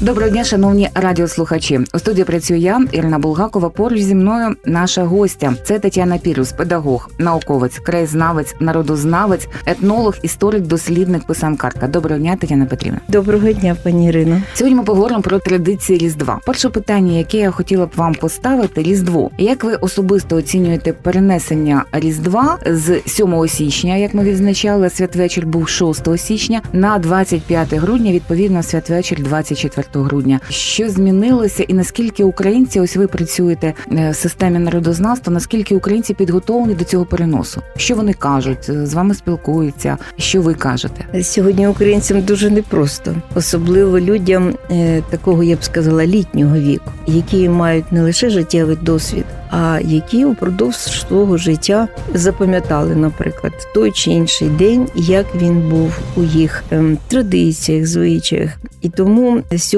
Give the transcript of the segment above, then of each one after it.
Доброго дня, шановні радіослухачі. У студії працюю я, Ірина Булгакова. Поруч зі мною наша гостя. Це Тетяна Пірус, педагог, науковець, краєзнавець, народознавець, етнолог, історик, дослідник, писанкарка. Доброго дня, Тетяна Петрівна. Доброго дня, пані Ірино. Сьогодні ми поговоримо про традиції Різдва. Перше питання, яке я хотіла б вам поставити, Різдво. Як ви особисто оцінюєте перенесення Різдва з 7 січня, як ми відзначали, святвечір був 6 січня, на 25 грудня, відповідно, святвечір 24 грудня. Що змінилося, і наскільки українці, ось ви працюєте е, в системі народознавства, наскільки українці підготовлені до цього переносу? Що вони кажуть, з вами спілкуються? Що ви кажете? Сьогодні українцям дуже непросто, особливо людям е, такого, я б сказала, літнього віку, які мають не лише життєвий досвід, а які упродовж свого життя запам'ятали, наприклад, той чи інший день, як він був у їх ем, традиціях, звичаях. І тому сьогодні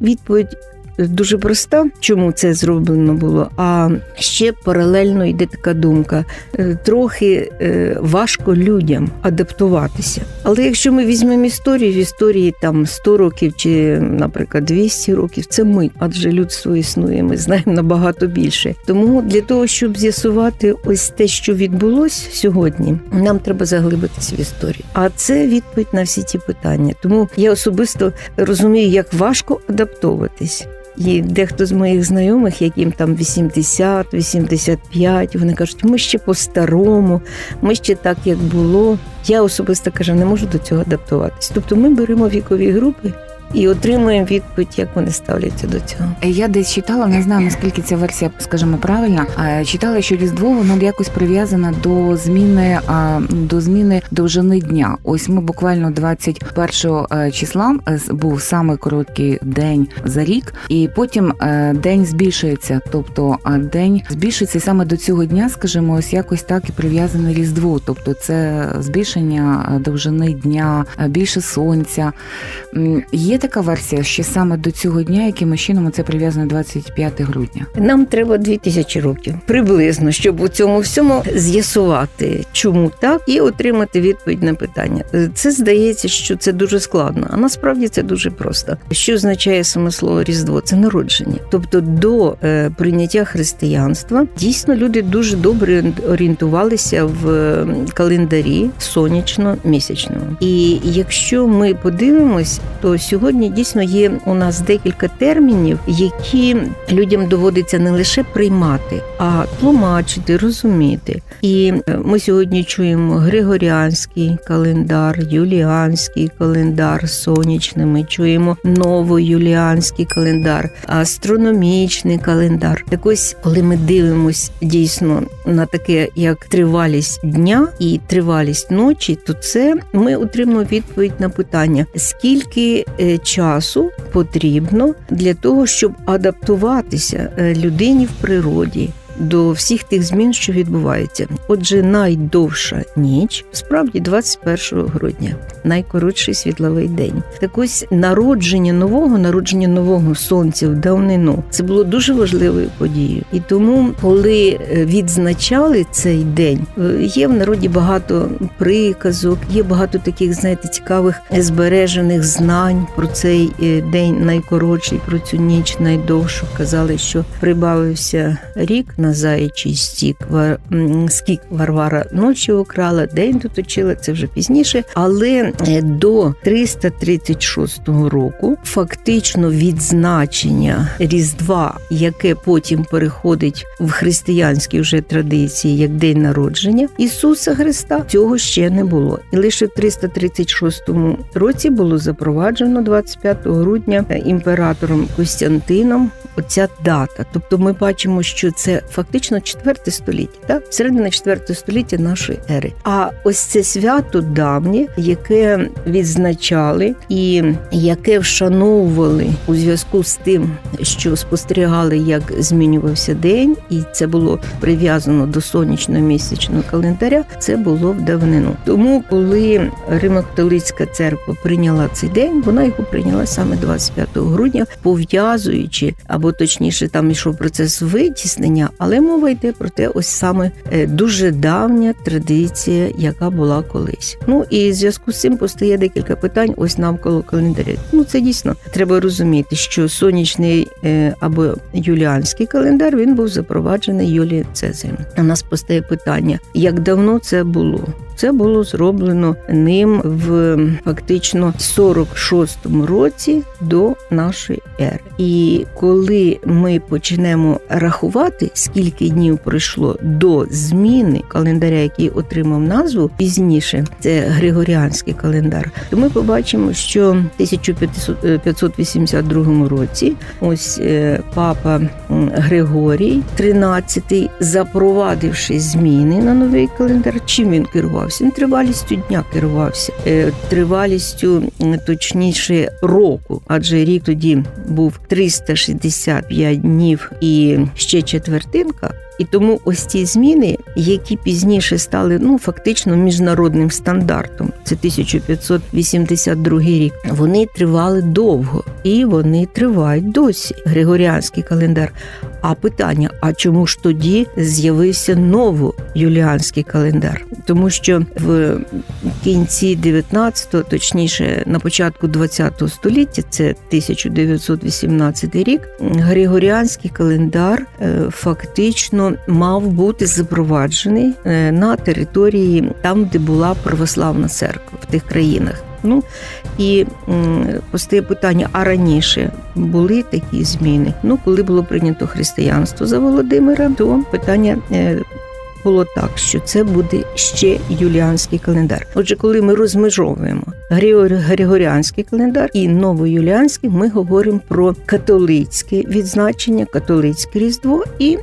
відповідь. Дуже проста, чому це зроблено було. А ще паралельно йде така думка: е, трохи е, важко людям адаптуватися. Але якщо ми візьмемо історію, в історії там 100 років чи, наприклад, 200 років, це мить, адже людство існує. Ми знаємо набагато більше. Тому для того, щоб з'ясувати ось те, що відбулось сьогодні, нам треба заглибитися в історію. А це відповідь на всі ті питання. Тому я особисто розумію, як важко адаптовуватись. І дехто з моїх знайомих, яким там 80, 85, вони кажуть, ми ще по-старому, ми ще так, як було. Я особисто кажу, не можу до цього адаптуватись. Тобто ми беремо вікові групи і отримуємо відповідь, як вони ставляться до цього. Я десь читала, не знаю наскільки ця версія, скажімо, правильна. Читала, що різдво воно якось прив'язане до зміни до зміни довжини дня. Ось ми буквально 21 е, числа е, був саме короткий день за рік, і потім е, день збільшується. Тобто день збільшується саме до цього дня, скажімо, ось якось так і прив'язане різдво. Тобто це збільшення довжини дня, більше сонця. Є така версія, що саме до цього дня, яким чином це прив'язано 25 грудня. Нам треба 2000 років приблизно, щоб у цьому всьому з'ясувати, чому так, і отримати відповідь на питання. Це здається, що це дуже складно, а насправді це дуже просто. Що означає саме слово Різдво? Це народження. Тобто до е, прийняття християнства дійсно люди дуже добре орієнтувалися в е, календарі сонячно-місячному. І якщо ми подивимось, то сьогодні дійсно є у нас декілька термінів, які людям доводиться не лише приймати, а тлумачити, розуміти. І е, ми сьогодні чуємо Григоріанський календар, Юліанський календар, сонячний. Ми чуємо новоюліанський календар, астрономічний календар. Так ось, коли ми дивимось дійсно на таке, як тривалість дня і тривалість ночі, то це ми отримуємо відповідь на питання, скільки е, часу потрібно для того, щоб адаптуватися е, людині в природі. До всіх тих змін, що відбуваються. Отже, найдовша ніч справді 21 грудня, найкоротший світловий день. Так ось народження нового, народження нового сонця в давнину це було дуже важливою подією. І тому, коли е, відзначали цей день, е, є в народі багато приказок, є багато таких, знаєте, цікавих збережених знань про цей е, день найкоротший, про цю ніч найдовшу. Казали, що прибавився рік на заячий стік. Скік Варвара ночі украла, день доточила, це вже пізніше. Але е, до 336 року фактично відзначення Різдва, яке потім переходить в християнські вже традиції як день народження Ісуса Христа, цього ще не було. І лише в 336 році було запроваджено 25 грудня е, імператором Костянтином оця дата. Тобто ми бачимо, що це фактично четверте століття, так? середина четвертого століття нашої ери. А ось це свято давнє, яке відзначали і яке вшановували у зв'язку з тим, що спостерігали, як змінювався день, і це було прив'язано до сонячно-місячного календаря. Це було в давнину. Тому, коли Римо-католицька церква прийняла цей день, вона його прийняла саме 25 грудня, пов'язуючи або точніше, там йшов процес витіснення, але мова йде про те, ось саме е, дуже давня традиція, яка була колись. Ну і в зв'язку з цим постає декілька питань ось навколо календаря. Ну це дійсно треба розуміти, що сонячний е, або юліанський календар він був запроваджений Юлієм Цезарем. У нас постає питання, як давно це було? Це було зроблено ним в фактично 46-му році до нашої ери. І коли ми почнемо рахувати, скільки днів пройшло до зміни календаря, який отримав назву пізніше, це Григоріанський календар, то ми побачимо, що в 1582 році ось е, папа Григорій XIII, запровадивши зміни на новий календар, чим він керувався? Він тривалістю дня керувався, Е, тривалістю точніше року, адже рік тоді був 365 днів і ще четвертинка. І тому ось ці зміни, які пізніше стали ну фактично міжнародним стандартом, це 1582 рік. Вони тривали довго і вони тривають досі. Григоріанський календар. А питання: а чому ж тоді з'явився новоюліанський календар? Тому що в кінці 19-го, точніше на початку 20-го століття, це 1918 рік, Григоріанський календар е, фактично мав бути запроваджений е, на території там, де була православна церква в тих країнах. Ну і постає питання: а раніше були такі зміни? Ну, коли було прийнято християнство за Володимира, то питання. е, було так, що це буде ще юліанський календар. Отже, коли ми розмежовуємо Григоріанський календар і новоюліанський, ми говоримо про католицьке відзначення, католицьке різдво і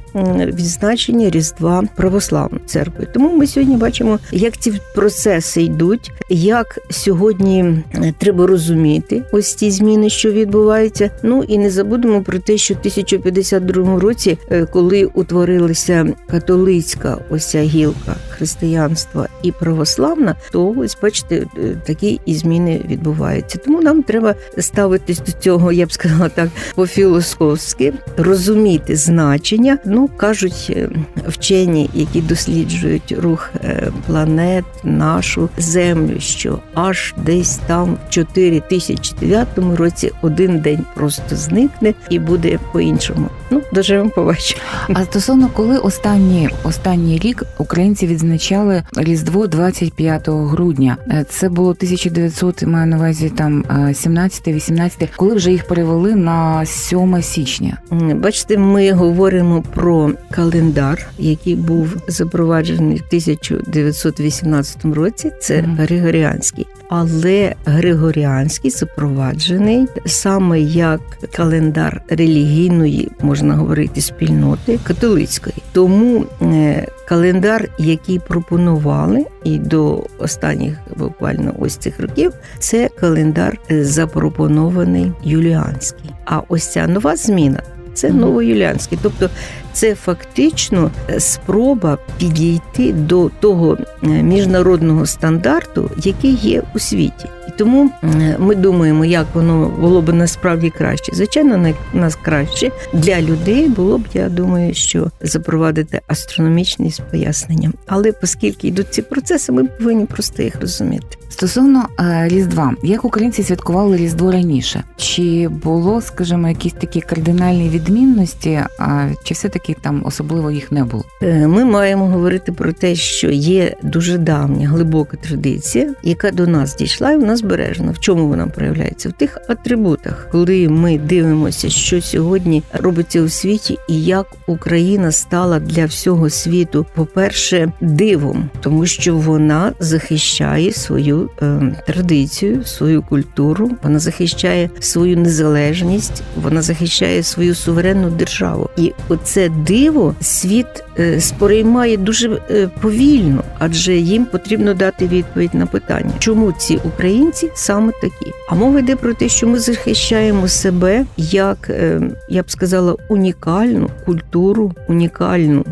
відзначення Різдва православної церкви. Тому ми сьогодні бачимо, як ці процеси йдуть, як сьогодні треба розуміти ось ці зміни, що відбуваються. Ну і не забудемо про те, що в 1052 році, е, коли утворилася католицька ось гілка християнства і православна, то ось бачите, е, такі і зміни відбуваються. Тому нам треба ставитись до цього, я б сказала так, по-філософськи, розуміти значення. Ну кажуть е, вчені, які досліджують рух е, планет, нашу землю, що аж десь там в 4009 році один день просто зникне і буде по-іншому. Ну, доживемо, побачимо. А стосовно коли останні останній рік українці відзначали Різдво 25 грудня. Е, Це було 1900, маю на увазі там 17-18, коли вже їх перевели на 7 січня. Бачите, ми говоримо про календар, який був запроваджений в 1918 році. Це Мгм. Григоріанський. Але Григоріанський запроваджений саме як календар релігійної, можна говорити, спільноти католицької. Тому е, календар, який пропонували, і до останніх буквально ось цих років, це календар е, запропонований юліанський. А ось ця нова зміна. Це новоюліанський, тобто це фактично е, спроба підійти до того е, міжнародного стандарту, який є у світі. І тому ми думаємо, як воно було б насправді краще. Звичайно, нас краще для людей було б, я думаю, що запровадити астрономічні з поясненням. Але оскільки йдуть ці процеси, ми повинні просто їх розуміти. Стосовно е, Різдва, як українці святкували Різдво раніше? Чи було, скажімо, якісь такі кардинальні відмінності, а чи все таки там особливо їх не було? Е, Ми маємо говорити про те, що є дуже давня глибока традиція, яка до нас дійшла і в нас збережена. В чому вона проявляється? В тих атрибутах, коли ми дивимося, що сьогодні робиться у світі, і як Україна стала для всього світу, по-перше, дивом, тому що вона захищає свою е, традицію, свою культуру, вона захищає свою незалежність, вона захищає свою суверенну державу. І оце диво світ сприймає дуже е, повільно, адже їм потрібно дати відповідь на питання, чому ці українці саме такі. А мова йде про те, що ми захищаємо себе як е, я б сказала унікальну культуру, унікальну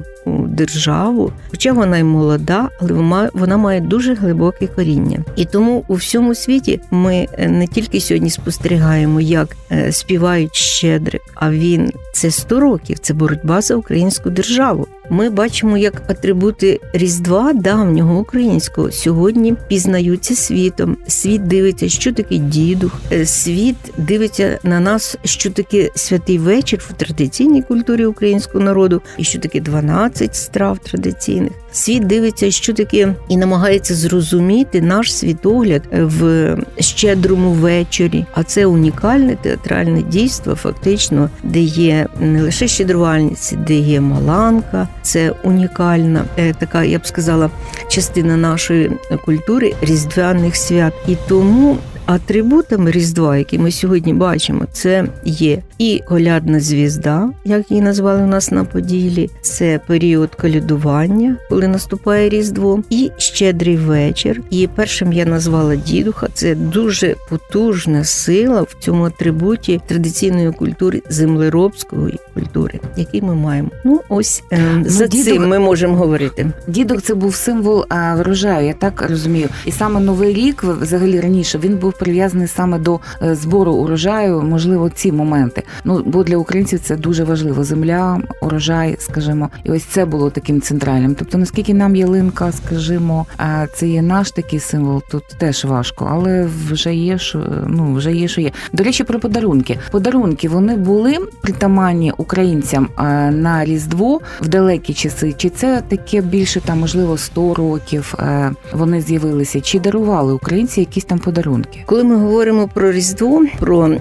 державу, хоча вона й молода, але вона, має дуже глибоке коріння. І тому у всьому світі ми е, не тільки сьогодні спостерігаємо, як е, співають щедрик, а він це 100 років, це боротьба за українську державу. Ми бачимо, як атрибути Різдва давнього українського сьогодні пізнаються світом. Світ дивиться, що таке дідух, Е, світ дивиться на нас, що таке святий вечір в традиційній культурі українського народу, і що таке 12 страв традиційних. Світ дивиться, що таке, і намагається зрозуміти наш світогляд в щедрому вечорі. А це унікальне театральне дійство, фактично, де є не лише щедрувальниці, де є маланка. Це унікальна е, така, я б сказала, частина нашої культури різдвяних свят. І тому атрибутами Різдва, які ми сьогодні бачимо, це є і колядна звізда, як її назвали у нас на Поділі, це період колядування, коли наступає Різдво, і щедрий вечір. І першим я назвала дідуха. Це дуже потужна сила в цьому атрибуті традиційної культури землеробської культури, який ми маємо. Ну ось е, за дідух- цим ми можемо говорити. Дідок це був символ а, врожаю, я так розумію. І саме новий рік, взагалі раніше, він був прив'язаний саме до е, збору урожаю. Можливо, ці моменти. Ну бо для українців це дуже важливо. Земля, урожай, скажімо, і ось це було таким центральним. Тобто, наскільки нам ялинка, скажімо, це є наш такий символ, тут теж важко, але вже є що ну вже є, що є. До речі, про подарунки. Подарунки вони були притаманні українцям на різдво в далекі часи. Чи це таке більше там, можливо, 100 років е, вони з'явилися? Чи дарували українці якісь там подарунки? Коли ми говоримо про Різдво, про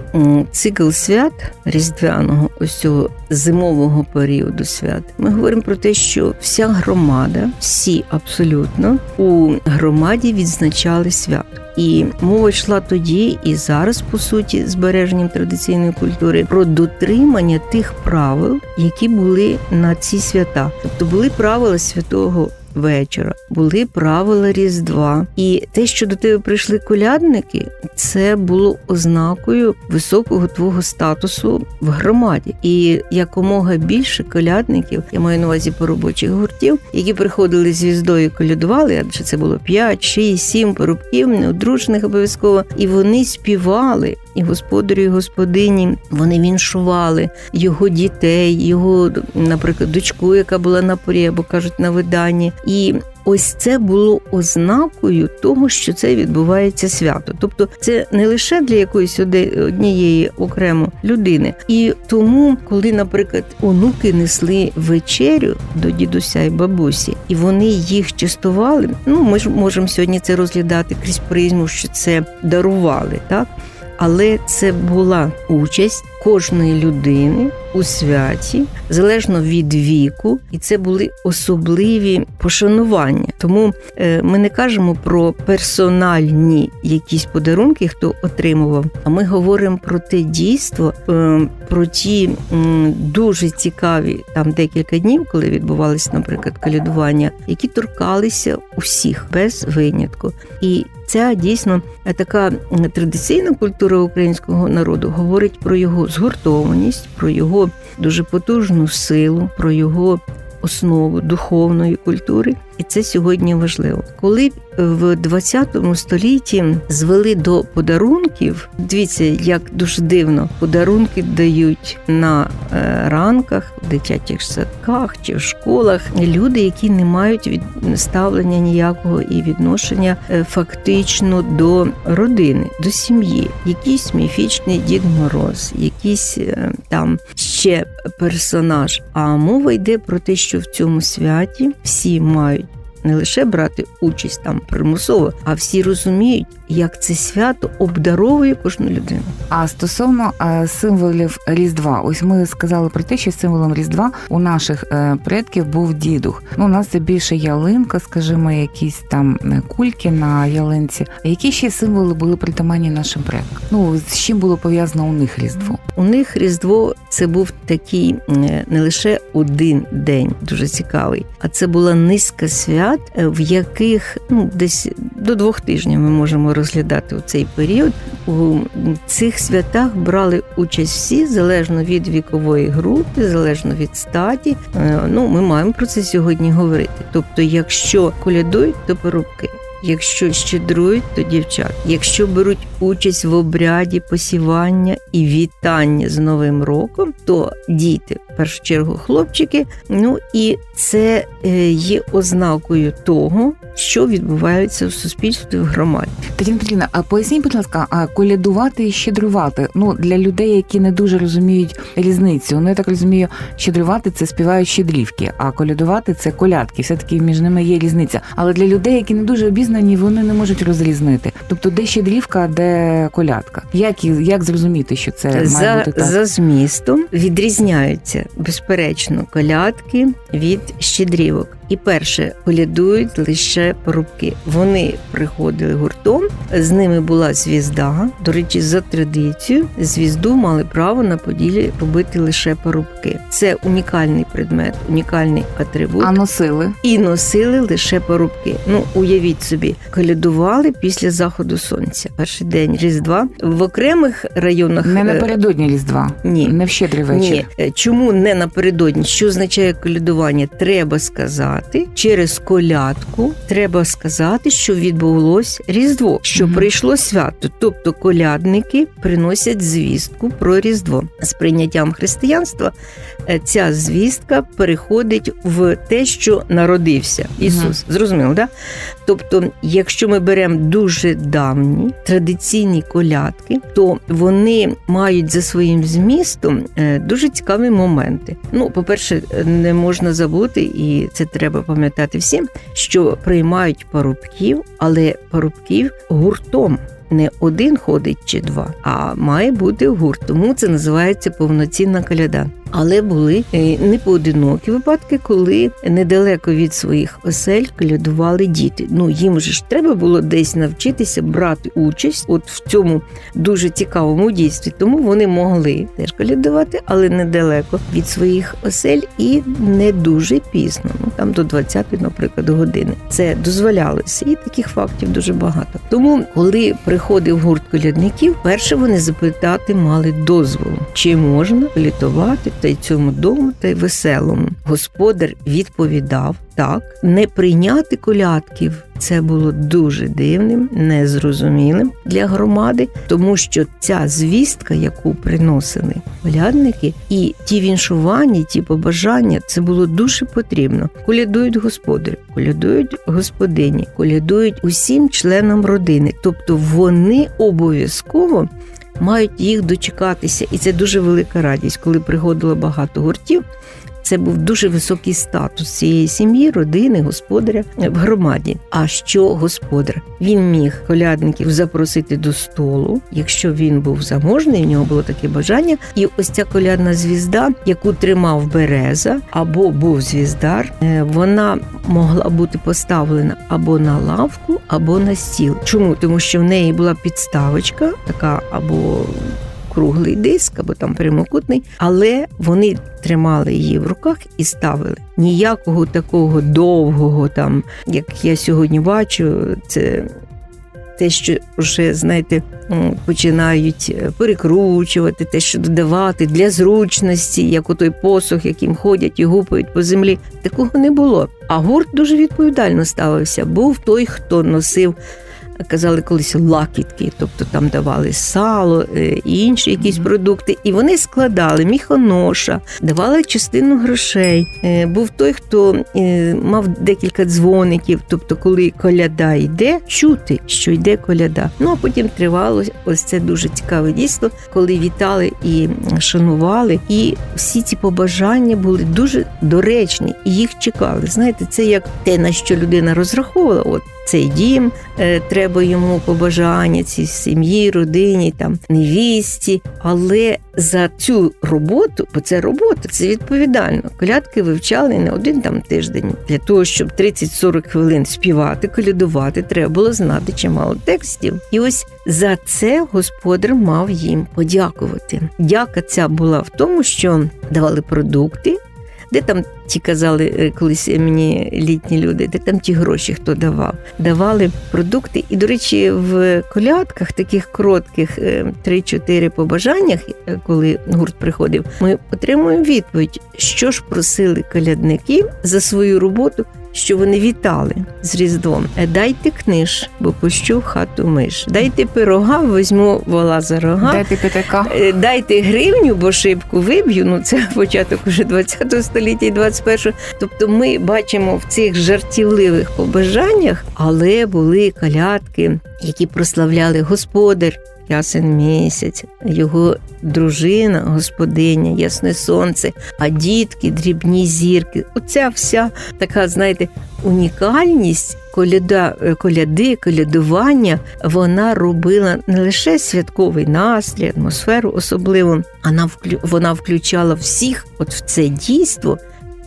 цикл свят різдвяного, ось цього зимового періоду свят, ми говоримо про те, що вся громада, всі абсолютно у громаді відзначали свято. І мова йшла тоді і зараз, по суті, збереженням традиційної культури про дотримання тих правил, які були на ці свята. Тобто були правила святого вечора, були правила Різдва. І те, що до тебе прийшли колядники, це було ознакою високого твого статусу в громаді. І якомога більше колядників, я маю на увазі поробочих гуртів, які приходили з віздою колядували, адже це було 5, 6, 7 порубків, неодружених обов'язково, і вони співали. І господарю, і господині вони віншували його дітей, його, наприклад, дочку, яка була на порі, або кажуть на виданні. І ось це було ознакою того, що це відбувається свято. Тобто, це не лише для якоїсь однієї окремо людини. І тому, коли, наприклад, онуки несли вечерю до дідуся і бабусі, і вони їх частували. Ну, ми ж можемо сьогодні це розглядати крізь призму, що це дарували, так. Але це була участь кожної людини у святі, залежно від віку, і це були особливі пошанування. Тому е, ми не кажемо про персональні якісь подарунки, хто отримував. А ми говоримо про те дійство, е, про ті дуже цікаві там декілька днів, коли відбувалися, наприклад, калядування, які торкалися усіх без винятку. І ця дійсно е, така традиційна культура українського народу говорить про його згуртованість, про його дуже потужну силу, про його основу духовної культури. І це сьогодні важливо. Коли в 20 столітті звели до подарунків, дивіться, як дуже дивно подарунки дають на е, ранках, в дитячих садках чи в школах. Люди, які не мають ставлення ніякого і відношення е, фактично до родини, до сім'ї, якийсь міфічний Дід Мороз, якийсь е, там ще персонаж. А мова йде про те, що в цьому святі всі мають не лише брати участь там примусово, а всі розуміють, як це свято обдаровує кожну людину. А стосовно е, символів Різдва, ось ми сказали про те, що символом Різдва у наших е, предків був дідух. Ну, у нас це більше ялинка, скажімо, якісь там е, кульки на ялинці. Які ще символи були притаманні нашим предкам? Ну з чим було пов'язано у них Різдво? У них Різдво це був такий не лише один день, дуже цікавий, а це була низка свят, е, в яких ну десь до двох тижнів ми можемо розглядати у цей період. У цих святах брали участь всі залежно від вікової групи, залежно від статі. Е, Ну, ми маємо про це сьогодні говорити. Тобто, якщо колядують, то порубки. Якщо щедрують, то дівчат. Якщо беруть участь в обряді посівання і вітання з Новим роком, то діти, в першу чергу, хлопчики. Ну і це е, є ознакою того, що відбувається в суспільстві в громаді. Тетяна Петрівна, а поясніть, будь ласка, а колядувати і щедрувати? Ну для людей, які не дуже розуміють різницю. Ну я так розумію, щедрувати це співають щедрівки, а колядувати це колядки. Все таки між ними є різниця. Але для людей, які не дуже обізнані, вони не можуть розрізнити. Тобто, де щедрівка, а де колядка? Як як зрозуміти, що це має за, бути так? за змістом відрізняються безперечно колядки від щедрівок. І перше колядують лише порубки. Вони приходили гуртом, з ними була звізда. До речі, за традицією звізду мали право на поділі робити лише порубки. Це унікальний предмет, унікальний атрибут. А носили? І носили лише порубки. Ну, уявіть собі, колядували після заходу сонця. Перший день Різдва в окремих районах Не е, напередодні Різдва, ні. не в щедрий вечір. Ні, Е, чому не напередодні? Що означає колядування? Треба сказати через колядку. Треба сказати, що відбулось Різдво, що Мгм. прийшло свято. Тобто колядники приносять звістку про Різдво. З прийняттям християнства е, ця звістка переходить в те, що народився Ісус. Зрозуміло, да? Тобто, якщо ми беремо дуже давні традиційні колядки, то вони мають за своїм змістом е, дуже цікаві моменти. Ну, по-перше, не можна забути, і це треба пам'ятати всім, що приймають парубків, але парубків гуртом. Не один ходить чи два, а має бути гурт. Тому це називається повноцінна коляда. Але були е, не поодинокі випадки, коли недалеко від своїх осель колядували діти. Ну їм же ж треба було десь навчитися брати участь от в цьому дуже цікавому дійстві. Тому вони могли теж колядувати, але недалеко від своїх осель і не дуже пізно. Ну там до 20, наприклад, години. Це дозволялося, і таких фактів дуже багато. Тому, коли приходив гурт колядників, перше вони запитати мали дозволу, чи можна колядувати та й цьому дому, та й веселому. Господар відповідав так, не прийняти колядків. Це було дуже дивним, незрозумілим для громади, тому що ця звістка, яку приносили колядники, і ті віншування, ті побажання, це було дуже потрібно. Колядують господарі, колядують господині, колядують усім членам родини. Тобто вони обов'язково мають їх дочекатися, і це дуже велика радість, коли приходило багато гуртів. Це був дуже високий статус цієї сім'ї, родини, господаря в громаді. А що господар? Він міг колядників запросити до столу, якщо він був заможний, в нього було таке бажання. І ось ця колядна звізда, яку тримав береза або був звіздар, е, вона могла бути поставлена або на лавку, або на стіл. Чому? Тому що в неї була підставочка, така або круглий диск або там прямокутний, але вони тримали її в руках і ставили. Ніякого такого довгого, там, як я сьогодні бачу, це. Те, що вже знаєте, починають е, перекручувати, те, що додавати для зручності, як у той посох, яким ходять і гупають по землі, такого не було. А гурт дуже відповідально ставився. Був той, хто носив казали колись лакітки, тобто там давали сало е, і інші якісь продукти. І вони складали міхоноша, давали частину грошей. Е, Був той, хто е, мав декілька дзвоників, тобто, коли коляда йде, чути, що йде коляда. Ну а потім тривало ось це дуже цікаве дійство, коли вітали і шанували. І всі ці побажання були дуже доречні, і їх чекали. Знаєте, це як те, на що людина розраховувала. От цей дім, е, треба йому побажання, цій сім'ї, родині, там невісті. Але за цю роботу, бо це робота, це відповідально. Колядки вивчали не один там тиждень. Для того, щоб 30-40 хвилин співати, колядувати, треба було знати чимало текстів. І ось за це господар мав їм подякувати. Дяка ця була в тому, що давали продукти. Де там ті казали е, колись мені літні люди, де там ті гроші хто давав? Давали продукти. І, до речі, в колядках, таких коротких е, 3-4 побажаннях, е, коли гурт приходив, ми отримуємо відповідь, що ж просили колядники за свою роботу. Що вони вітали з Різдвом. Е, Дайте книж, бо пущу в хату миш. Дайте пирога, візьму вола за рога. Дайте п'ятака. Е, Дайте гривню, бо шибку виб'ю. Ну це початок уже 20 століття і 21-го. Тобто ми бачимо в цих жартівливих побажаннях, але були калятки, які прославляли господар. Ясен місяць, його дружина, господиня, ясне сонце, а дітки, дрібні зірки. Оця вся така, знаєте, унікальність коляда, е, коляди, колядування, вона робила не лише святковий настрій, атмосферу особливо, вклю, вона включала всіх от в це дійство.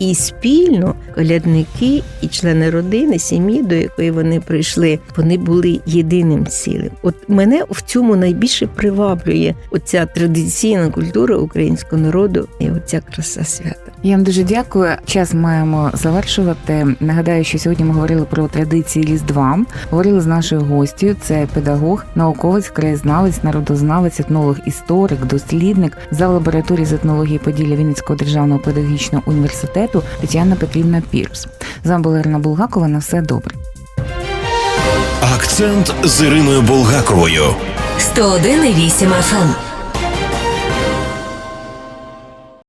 І спільно колядники і члени родини, сім'ї, до якої вони прийшли, вони були єдиним цілим. От мене в цьому найбільше приваблює оця традиційна культура українського народу і оця краса свята. Я вам дуже дякую. Час маємо завершувати. Нагадаю, що сьогодні ми говорили про традиції Різдва. Говорили з нашою гостю. Це педагог, науковець, краєзнавець, народознавець, етнолог, історик, дослідник за лабораторії з етнології Поділля Вінницького державного педагогічного університету Тетяна Петрівна Пірс. З вами була Ірина Булгакова. На все добре. Акцент з Іриною Булгаковою. 101,8 FM.